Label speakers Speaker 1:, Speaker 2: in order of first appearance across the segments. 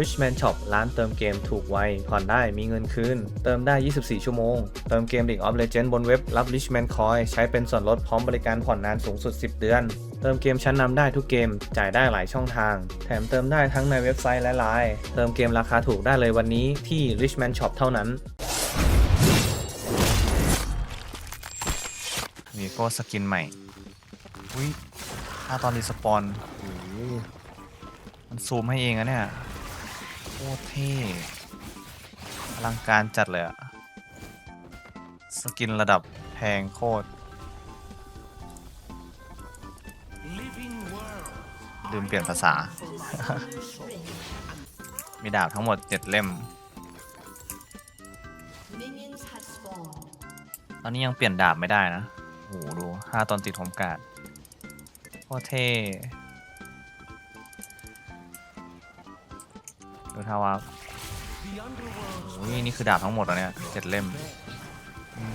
Speaker 1: Richman Shop ร้านเติมเกมถูกไว ผ่อนได้มีเงินคืน เติมได้ 24 ชั่วโมง เติมเกม League of Legends บนเว็บรับ Richman Coin ใช้เป็นส่วนลดพร้อมบริการผ่อนนานสูงสุด 10 เดือน เติมเกมชั้นนำได้ทุกเกม จ่ายได้หลายช่องทาง แถมเติมได้ทั้งในเว็บไซต์และไลน์เติมเกมราคาถูกได้เลยวันนี้ที่ Richman Shop เท่านั้น
Speaker 2: วีโก้สกินใหม่ อุ้ยถ้าตอนรีสปอนมันซูมให้เองอะเนี่ย โคตรเท่อลังการจัดเลยอะสกินระดับแพงโคตร ลืมเปลี่ยนภาษา มีดาบทั้งหมด7เล่ม ตอนนี้ยังเปลี่ยนดาบไม่ได้นะโอ้โหดูห้าตอนติดโฮมกาดโคตรเท่ ดูท่าว่าโอ้ยนี่คือดาบทั้งหมดแล้วเนี่ยเจ็ดเล่ม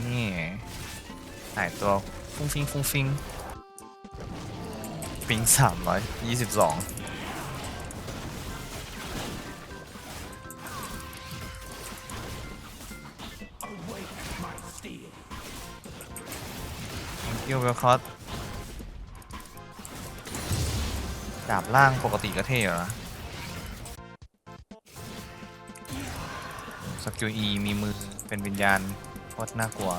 Speaker 2: นี่หายตัวฟุ้งฟิงฟุ้งฟิงฟิงสามร้อยยี่สิบสองคิวเวลคอสดาบล่างปกติก็เท่อยู่นะ สกิล E มีมือเป็นวิญญาณโคตรน่ากลัว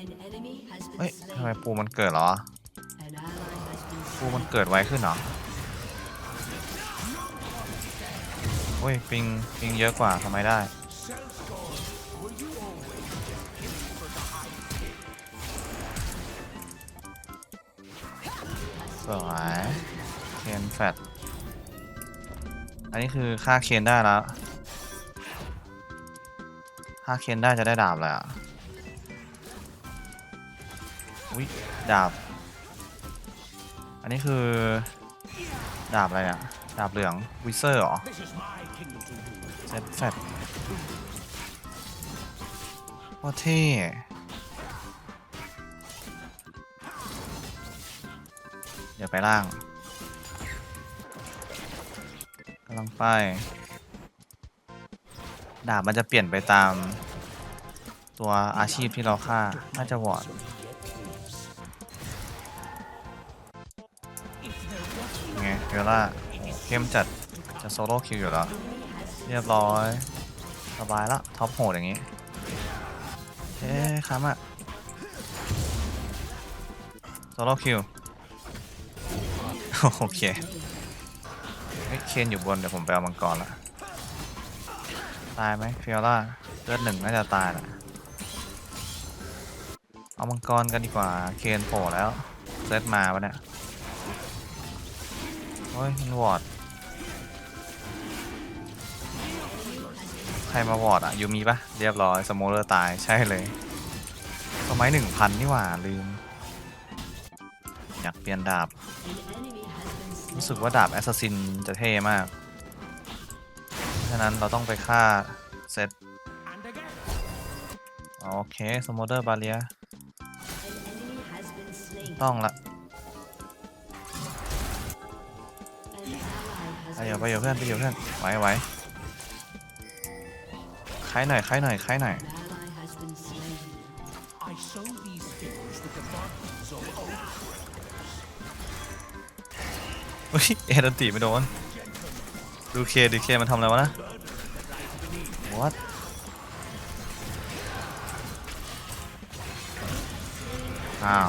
Speaker 3: An enemy has
Speaker 2: เฮ้ย
Speaker 3: been
Speaker 2: ทำไม
Speaker 3: slain.
Speaker 2: ปูมันเกิดเหรอ
Speaker 3: An ally has been
Speaker 2: ปูมันเกิดไวขึ้นเหรอโอ้ย ปิง ปิงเยอะกว่าทำไมได้ สวยเคนแฟตอันนี้คือค่าเคนได้แล้วค่าเคนได้จะได้ดาบเลยอะอุ้ยดาบ อันนี้คือ ดาบอะไรเนี่ยดาบเหลืองวิเซอร์เหรอเซตแฟตโคตรเท่ ดี๋ยวไปล่างกำลังไป ดาบมันจะเปลี่ยนไปตาม ตัวอาชีพที่เราฆ่า น่าจะวอดไงเวล่าเข้มจัดจะโซโล่คิวอยู่แล้ว เรียบร้อย สบายละท็อปโหดอย่างงี้ เอ๊ะค้ำอะโซโล่คิว โอเคเฮ้ยเคนอยู่บนเดี๋ยวผมไปเอามังกรละตายไหมฟิโอล่าเลือดหนึ่งน่าจะตายแหละเอามังกรกันดีกว่าเคนโผล่แล้วเซตมาปะเนี่ยโอ้ยมันวอร์ดใครมาวอร์ดอะยูมีปะเรียบร้อยสโมเลอร์ตายใช่เลยสมัยหนึ่งพันนี่หว่าลืม อยากเปลี่ยนดาบ รู้สึกว่าดาบแอสซัสซินจะเท่มาก ฉะนั้นเราต้องไปฆ่าเซตโอเคสมอเดอร์บาเลียต้องละไป
Speaker 3: has
Speaker 2: เดี๋ยว
Speaker 3: been
Speaker 2: ไปเดี๋ยวเพื่อนไปเดี๋ยวเพื่อนไหวไหวคล้ายหน่อยคล้ายหน่อยคล้ายหน่อย อุ้ยเอดันตีไม่โดน ดูเคดูเคมันทำอะไรวะนะ what อ้าว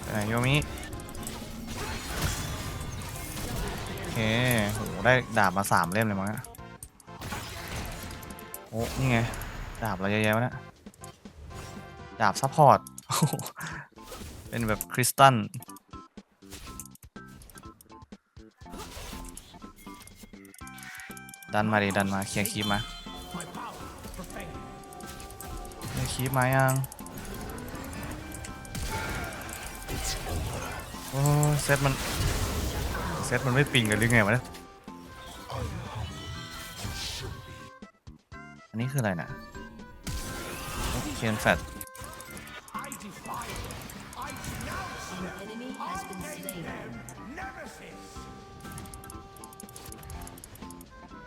Speaker 2: ไปไหนโยมิโอเคโหได้ดาบมาสามเล่มเลยมั้งอะโอ้นี่ไง ดาบอะไรเยอะแยะวะเนี่ยดาบซัพพอร์ต เป็นแบบคริสตัลดันมาดิดันมาเคลียร์คีบมาเคลียร์คีบมายังโอ้เซตมันเซตมันไม่ปิงกันหรือไงวะเนี่ยอันนี้คืออะไรนะเคียนแฟด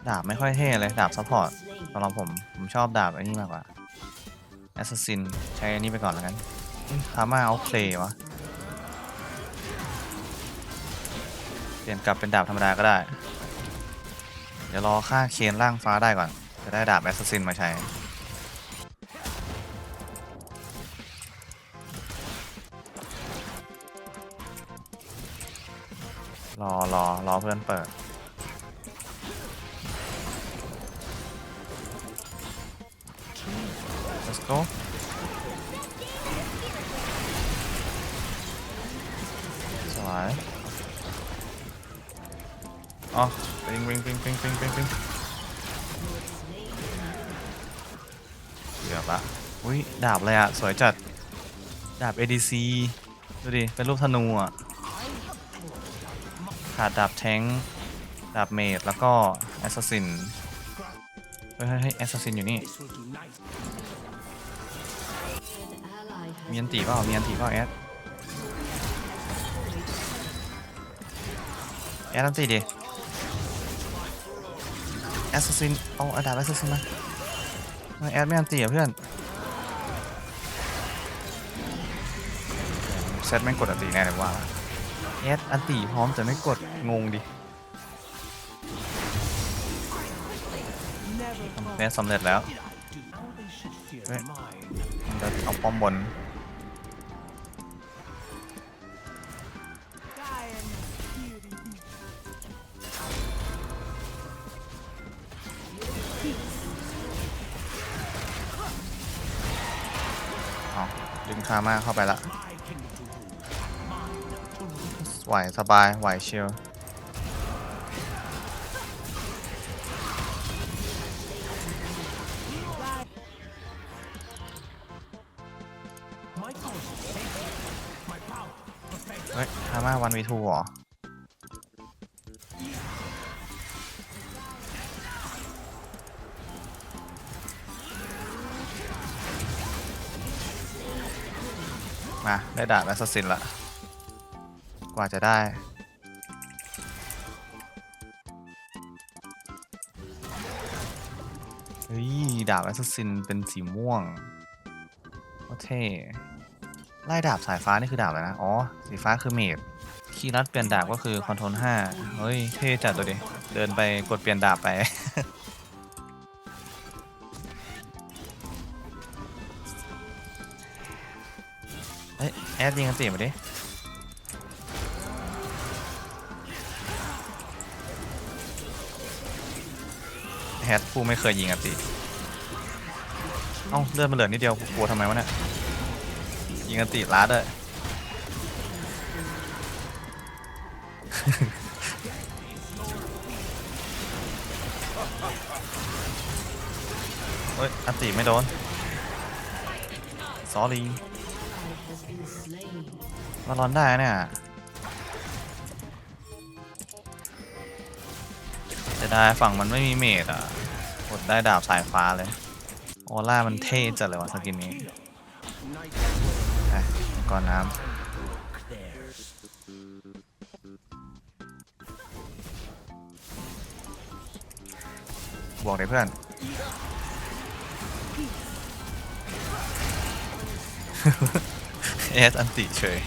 Speaker 2: ดาบไม่ค่อยเท่เลย ดาบซัพพอร์ตสำหรับผม ผมชอบดาบไอ้นี่มากกว่าแอสซัสซินใช้อันนี้ไปก่อนแล้วกันคามาเอาเพลวะ เปลี่ยนกลับเป็นดาบธรรมดาก็ได้ เดี๋ยวรอฆ่าเคนร่างฟ้าได้ก่อน จะได้ดาบแอสซัสซินมาใช้ อรอเพื่อนเปิด let's go สวยอ๋อปิงปิงปิงปิงปิงปิงปิงเกือบละอุ้ยดาบอะไรอะสวยจัด ดาบ ADC ดูดิ เป็นรูปธนูอะ ขาดดาบแทงดาบเมดแล้วก็แอสซัสซินเฮ้ยเฮ้ยเฮ้ยแอสซัสซินอยู่นี่ มีอันตีเปล่ามีอันตีเปล่าแอดแอดอันตีดิแอสซัสซินเอาดาบแอสซัสซินมาแอดไม่อันตีอะเพื่อนเซตแม่งกดอันตีแน่เลยว่า อดอันตีพร้อมแต่ไม่กดงงดิแอดสำเร็จแล้ว
Speaker 4: Do now they should fear
Speaker 2: Right.
Speaker 4: mine.
Speaker 2: มันจะเอาป้อมบนเอาดึงคามาเข้าไปละ ไหวสบาย ไหวเชียวเฮ้ยคามาวันวีทูเหรอมาได้ดาบแอสซัสซินละ กว่าจะได้ เฮ้ย ดาบแอสซินเป็นสีม่วงโอเท่ไล่ดาบสายฟ้านี่คือดาบอะไรนะ อ๋อ สีฟ้าคือเมดคีย์รัดเปลี่ยนดาบก็คือคอนโทรล5เฮ้ย เท่จัดตัวดิ เดินไปกดเปลี่ยนดาบไป เฮ้ย แอดยิงกันตีมาดิ แฮดผู้ไม่เคยยิงอันติเอ้าเลือดมันเหลือนิดเดียวกูกลัวทำไมวะเนี่ยยิงอันติลัดเลยเฮ้ยอันติไม่โดนสอรีมาร้อนได้เนี่ยจะได้ฝั่งมันไม่มีเมดอะ กดได้ดาบสายฟ้าเลย ออร่ามันเท่จัดเลยวะสกินนี้ไปก่อนน้ำบวกเลยเพื่อน เอสอันติเฉย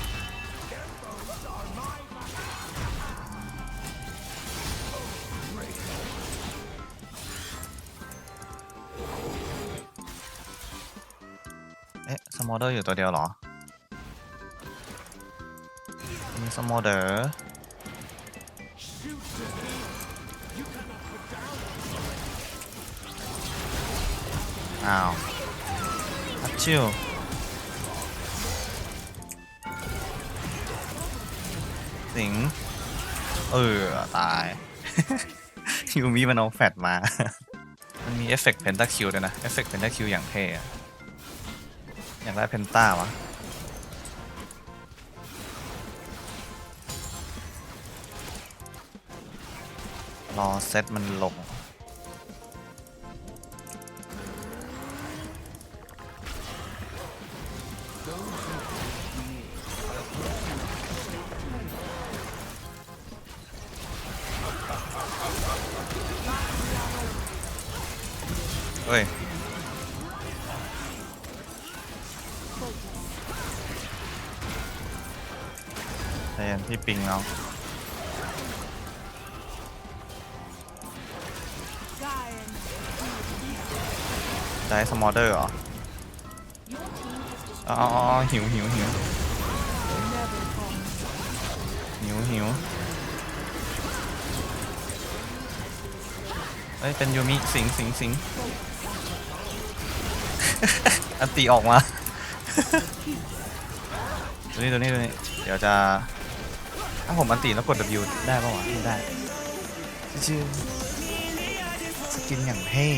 Speaker 2: มอเดอร์อยู่ตัวเดียวเหรอ มีสมอเดอร์อ้าวอัดชิวสิง เออ ตาย ยูมิมันเอาแฟดมา มันมีเอฟเฟกต์เพนตาคิวด้วยนะ เอฟเฟกต์เพนตาคิวอย่างเท่ อยากได้เพนต้าวะรอเซตมันลง เย็นพี่ปิงเอาจะให้สมอเดอร์เหรออ๋ออ๋ออ๋อหิวหิวหิวหิวหิวเอ้ย เป็นยูมิ สิงสิงสิงอันตีออกมา ตัวนี้ตัวนี้ตัวนี้ เดี๋ยวจะ ถ้าผมอันตีแล้วกด W ได้ป่าวะไม่ได้ชื่อสกินอย่างเท่